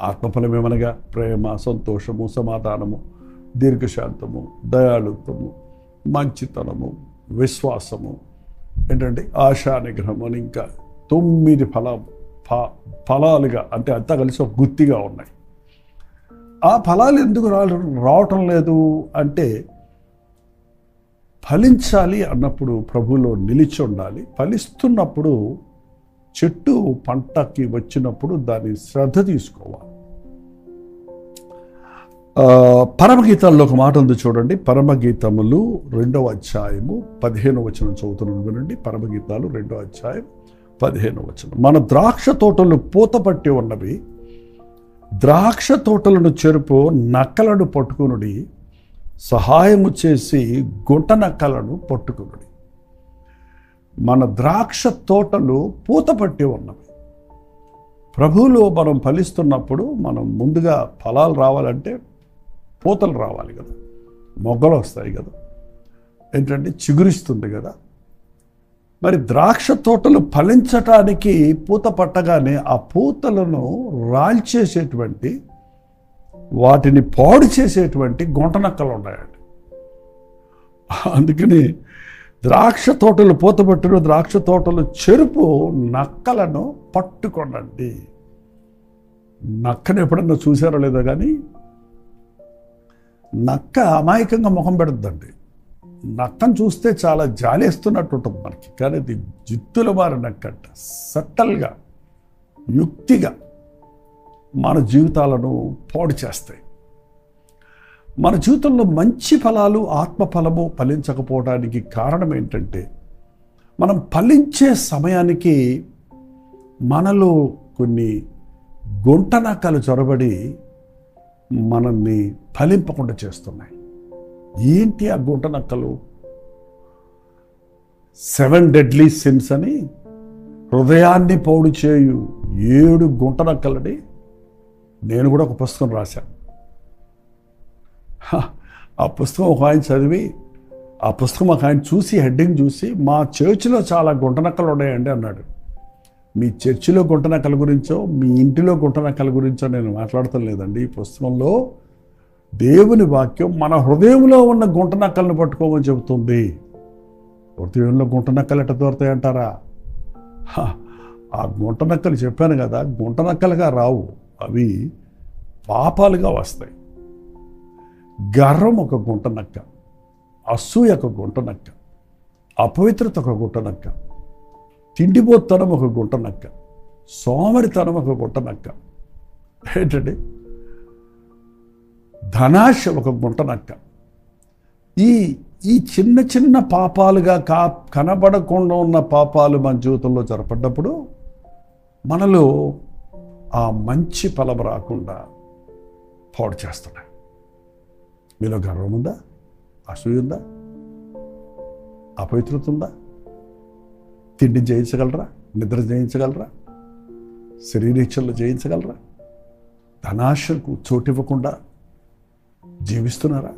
ఆత్మఫలమేమనగా ప్రేమ సంతోషము సమాధానము దీర్ఘశాంతము దయాళుత్వము మంచితనము విశ్వాసము. ఏంటంటే ఆశానిగ్రహం అని ఇంకా తొమ్మిది ఫల ఫ- ఫలాలుగా అంటే అంతా కలిసి ఒక గుత్తిగా ఉన్నాయి. ఆ ఫలాలు ఎందుకు రావటం లేదు అంటే ఫలించాలి అన్నప్పుడు ప్రభువులో నిలిచి ఉండాలి. ఫలిస్తున్నప్పుడు చెట్టు పంటకి వచ్చినప్పుడు దాని శ్రద్ధ తీసుకోవాలి. పరమగీతాల్లో ఒక మాట ఉంది చూడండి. పరమగీతములు రెండవ అధ్యాయము పదిహేను వచనం చదువుతున్నాను వినండి. పరమగీతాలు రెండవ అధ్యాయం పదిహేను వచనం. మన ద్రాక్ష తోటలు పూత పట్టి ఉన్నవి. ద్రాక్ష తోటలను చెరుపు నక్కలను పట్టుకునుడి. సహాయము చేసి గుంట నక్కలను పట్టుకునుడి. మన ద్రాక్ష తోటలు పూత పట్టి ఉన్నవి. ప్రభువులో మనం ఫలిస్తున్నప్పుడు మనం ముందుగా ఫలాలు రావాలంటే పూతలు రావాలి కదా. మొగ్గలు వస్తాయి కదా. ఏంటంటే చిగురిస్తుంది కదా. మరి ద్రాక్ష తోటలు ఫలించటానికి పూత పట్టగానే ఆ పూతలను రాల్చేసేటువంటి వాటిని పాడు చేసేటువంటి గుంటనక్కలు ఉన్నాయండి. అందుకని ద్రాక్ష తోటలు పూత ద్రాక్ష తోటలు చెరుపు నక్కలను పట్టుకోనండి. నక్కను ఎప్పుడన్నా చూసారో లేదో కానీ నక్క అమాయకంగా ముఖం పెడుతుందండి నక్కను చూస్తే చాలా జాలేస్తున్నట్టు ఉంటుంది మనకి. కానీ అది జిత్తుల మారి నక్కంట సట్టల్గా యుక్తిగా మన జీవితాలను పాడు చేస్తాయి. మన జీవితంలో మంచి ఫలాలు ఆత్మ ఫలము ఫలించకపోవడానికి కారణం ఏంటంటే మనం ఫలించే సమయానికి మనలో కొన్ని గుంటనక్కలు చొరబడి మనల్ని ఫలింపకుండా చేస్తున్నాయి. ఏంటి ఆ గుంటనక్కలు సెవెన్ డెడ్లీ సిన్స్ అని హృదయాన్ని పౌడు చేయు ఏడు గుంటనక్కలని నేను కూడా ఒక పుస్తకం రాశాను. ఆ పుస్తకం ఒక ఆయన చదివి ఆ పుస్తకం ఒక ఆయన చూసి హెడ్డింగ్ చూసి మా చర్చిలో చాలా గుంటనక్కలు ఉన్నాయండి అన్నాడు. మీ చర్చిలో గుంటనక్కల గురించో మీ ఇంటిలో గుంటనక్కల గురించో నేను మాట్లాడటం లేదండి. ఈ పుస్తకంలో దేవుని వాక్యం మన హృదయంలో ఉన్న గుంటనక్కలను పట్టుకోమని చెబుతుంది. హృదయంలో గుంటనక్కలు ఎట్ట దొరుకుతాయంటారా? హ, ఆ గుంటనక్కలు చెప్పాను కదా గుంటనక్కలుగా రావు. అవి పాపాలుగా వస్తాయి. గర్వం ఒక గుంటనక్క అసూయ ఒక గుంటనక్క అపవిత్రత ఒక గుంటనక్క తిండిపోతనం ఒక గుంటనక్క సోమరితనం ఒక గుంటనక్క ఏంటండి? ధనాశ ఒక గుంటనక్క ఈ ఈ చిన్న చిన్న పాపాలుగా కా కనబడకుండా ఉన్న పాపాలు మన జీవితంలో జరపడ్డప్పుడు మనలో ఆ మంచి ఫలం రాకుండా పాడు చేస్తున్నాయి. మీలో గర్వం ఉందా? అసూయ ఉందా? అపవిత్రత ఉందా? తిండి జయించగలరా? నిద్ర జయించగలరా? శరీరీక్షలు జయించగలరా? ధనాశకు చోటివ్వకుండా జీవిస్తున్నారా?